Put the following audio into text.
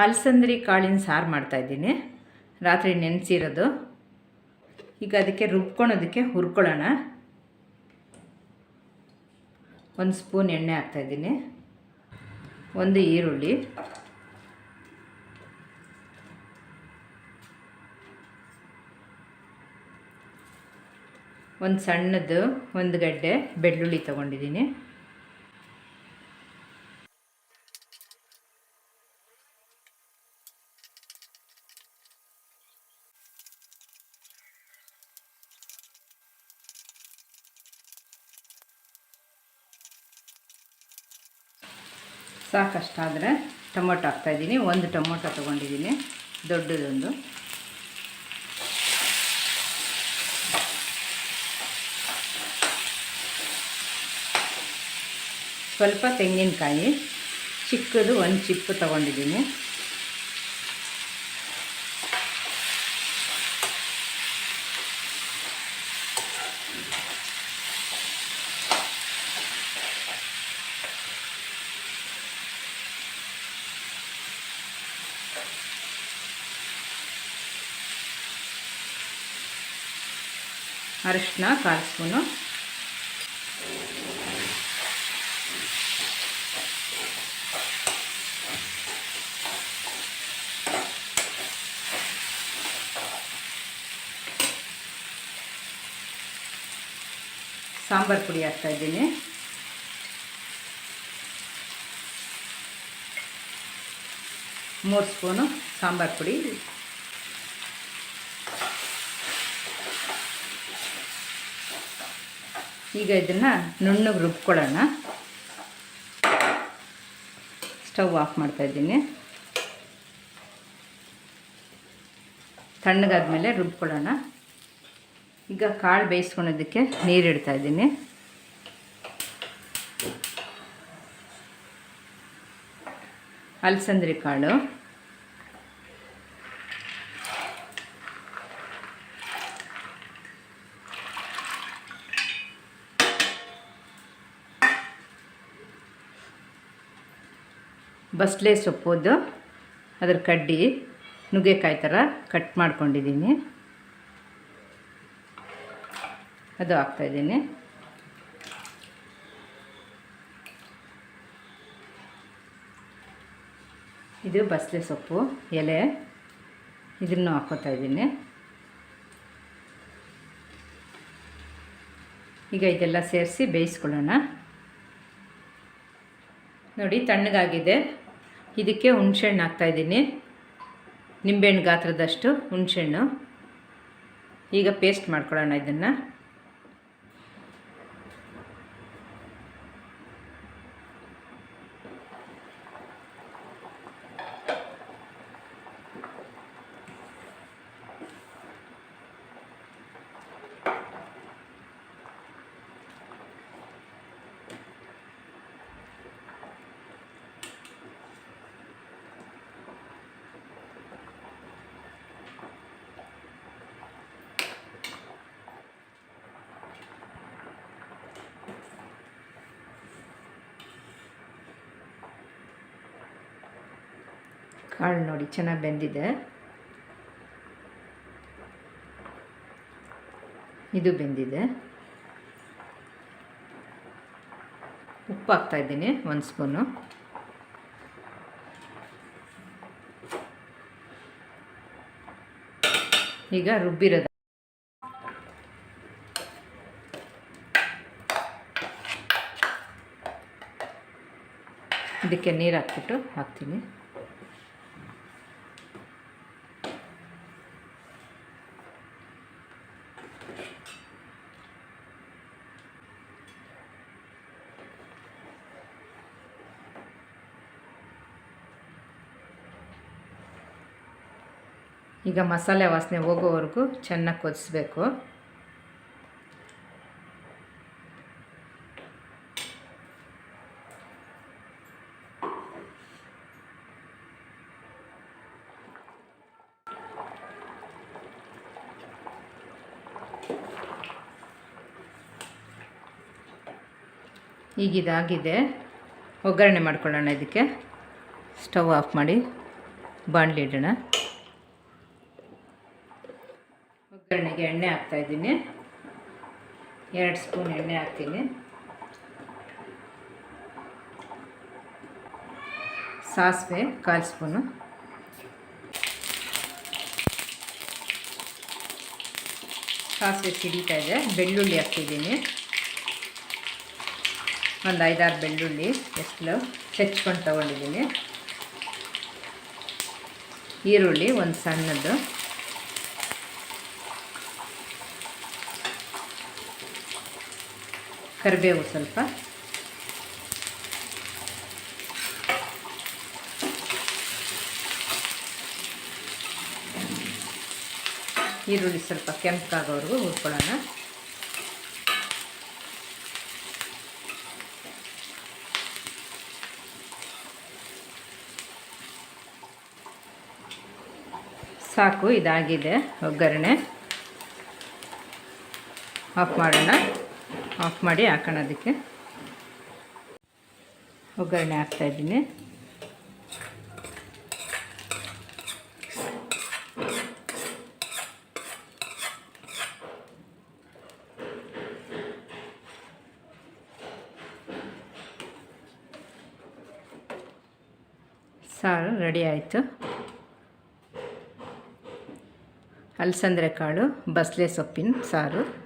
ಅಲಸಂದ್ರಿ ಕಾಳಿನ ಸಾರು ಮಾಡ್ತಾಯಿದ್ದೀನಿ ರಾತ್ರಿ ನೆನೆಸಿರೋದು. ಈಗ ಅದಕ್ಕೆ ರುಬ್ಕೊಳೋದಕ್ಕೆ ಹುರ್ಕೊಳ್ಳೋಣ. ಒಂದು ಸ್ಪೂನ್ ಎಣ್ಣೆ ಹಾಕ್ತಾಯಿದ್ದೀನಿ ಒಂದು ಈರುಳ್ಳಿ. ಒಂದು ಸಣ್ಣದು ಒಂದು ಗಡ್ಡೆ ಬೆಳ್ಳುಳ್ಳಿ ತೊಗೊಂಡಿದ್ದೀನಿ. ಸಾಕಷ್ಟಾದರೆ ಟೊಮೊಟೊ ಹಾಕ್ತಾಯಿದ್ದೀನಿ ಒಂದು ಟೊಮೊಟೊ ತೊಗೊಂಡಿದ್ದೀನಿ. ದೊಡ್ಡದೊಂದು. ಸ್ವಲ್ಪ ತೆಂಗಿನಕಾಯಿ ಚಿಕ್ಕದು ಒಂದು ಚಿಪ್ಪು ತೊಗೊಂಡಿದ್ದೀನಿ. ಅರಿಶಿನ ಕಾಲು ಸ್ಪೂನು. ಸಾಂಬಾರು ಪುಡಿ ಹಾಕ್ತಾ ಇದ್ದೀನಿ. ಮೂರು ಸ್ಪೂನು ಸಾಂಬಾರು ಪುಡಿ. ಈಗ ಇದನ್ನು ನುಣ್ಣಗೆ ರುಬ್ಕೊಳ್ಳೋಣ. ಸ್ಟವ್ ಆಫ್ ಮಾಡ್ತಾಯಿದ್ದೀನಿ ತಣ್ಣಗಾದ್ಮೇಲೆ ರುಬ್ಕೊಳ್ಳೋಣ. ಈಗ ಕಾಳು ಬೇಯಿಸ್ಕೊಳೋದಕ್ಕೆ ನೀರು ಇಡ್ತಾ ಇದ್ದೀನಿ. ಅಲಸಂದ್ರಿ ಕಾಳು. ಬಸ್ಲೆ ಸೊಪ್ಪುದು, ಅದ್ರ ಕಡ್ಡಿ, ನುಗ್ಗೆಕಾಯಿ ಥರ ಕಟ್ ಮಾಡ್ಕೊಂಡಿದ್ದೀನಿ. ಅದು ಹಾಕ್ತಾಯಿದ್ದೀನಿ ಇದು ಬಸಳೆ ಸೊಪ್ಪು, ಎಲೆ ಇದನ್ನು ಹಾಕೋತಾ ಇದ್ದೀನಿ. ಈಗ ಇದೆಲ್ಲ ಸೇರಿಸಿ ಬೇಯಿಸ್ಕೊಳ್ಳೋಣ. ನೋಡಿ, ತಣ್ಣಗಾಗಿದೆ. ಇದಕ್ಕೆ ಹುಣ್ಸೆಹಣ್ಣು ಹಾಕ್ತಾಯಿದ್ದೀನಿ ನಿಂಬೆಹಣ್ಣು ಗಾತ್ರದಷ್ಟು ಹುಣ್ಸೆಹಣ್ಣು. ಈಗ ಪೇಸ್ಟ್ ಮಾಡ್ಕೊಳ್ಳೋಣ ಇದನ್ನು. ಕಾಳು ನೋಡಿ, ಚೆನ್ನಾಗಿ ಬೆಂದಿದೆ. ಇದು ಬೆಂದಿದೆ. ಉಪ್ಪು ಹಾಕ್ತಾಯಿದ್ದೀನಿ ಒಂದು ಸ್ಪೂನು. ಈಗ ರುಬ್ಬಿರೋದು. ಇದಕ್ಕೆ ನೀರು ಹಾಕ್ಬಿಟ್ಟು ಹಾಕ್ತೀನಿ. ಈಗ ಮಸಾಲೆ ವಾಸನೆ ಹೋಗೋವರೆಗೂ ಚೆನ್ನಾಗಿ ಕೊದಿಸ್ಬೇಕು. ಈಗಿದಾಗಿದೆ. ಒಗ್ಗರಣೆ ಮಾಡ್ಕೊಳ್ಳೋಣ ಇದಕ್ಕೆ. ಸ್ಟವ್ ಆಫ್ ಮಾಡಿ ಬಾಣಲಿ ಇಡೋಣ. ಒಗ್ಗರಣೆಗೆ ಎಣ್ಣೆ ಹಾಕ್ತಾಯಿದ್ದೀನಿ ಎರಡು ಸ್ಪೂನ್ ಎಣ್ಣೆ ಹಾಕ್ತೀನಿ. ಸಾಸಿವೆ ಕಾಲು ಸ್ಪೂನು. ಸಾಸಿವೆ ಸಿಡಿತಾ ಇದೆ. ಬೆಳ್ಳುಳ್ಳಿ ಹಾಕ್ತಿದ್ದೀನಿ. ಒಂದು ಐದಾರು ಬೆಳ್ಳುಳ್ಳಿ ಎಷ್ಟು ಹೆಚ್ಕೊಂಡು ತೊಗೊಂಡಿದ್ದೀನಿ. ಈರುಳ್ಳಿ ಒಂದು ಸಣ್ಣದ್ದು. ಕರಿಬೇವು ಸ್ವಲ್ಪ. ಈರುಳ್ಳಿ ಸ್ವಲ್ಪ ಕೆಂಪಾಗೋವರೆಗೂ ಹುರ್ಕೊಳ್ಳೋಣ. ಸಾಕು ಇದಾಗಿದೆ ಒಗ್ಗರಣೆ. ಆಫ್ ಮಾಡೋಣ. ಆಫ್ ಮಾಡಿ ಹಾಕೋಣ ಅದಕ್ಕೆ. ಒಗ್ಗರಣೆ ಹಾಕ್ತಾಯಿದ್ದೀನಿ ಸಾರು ರೆಡಿ ಆಯಿತು. ಅಲಸಂದ್ರೆ ಕಾಳು ಬಸಳೆ ಸೊಪ್ಪಿನ ಸಾರು.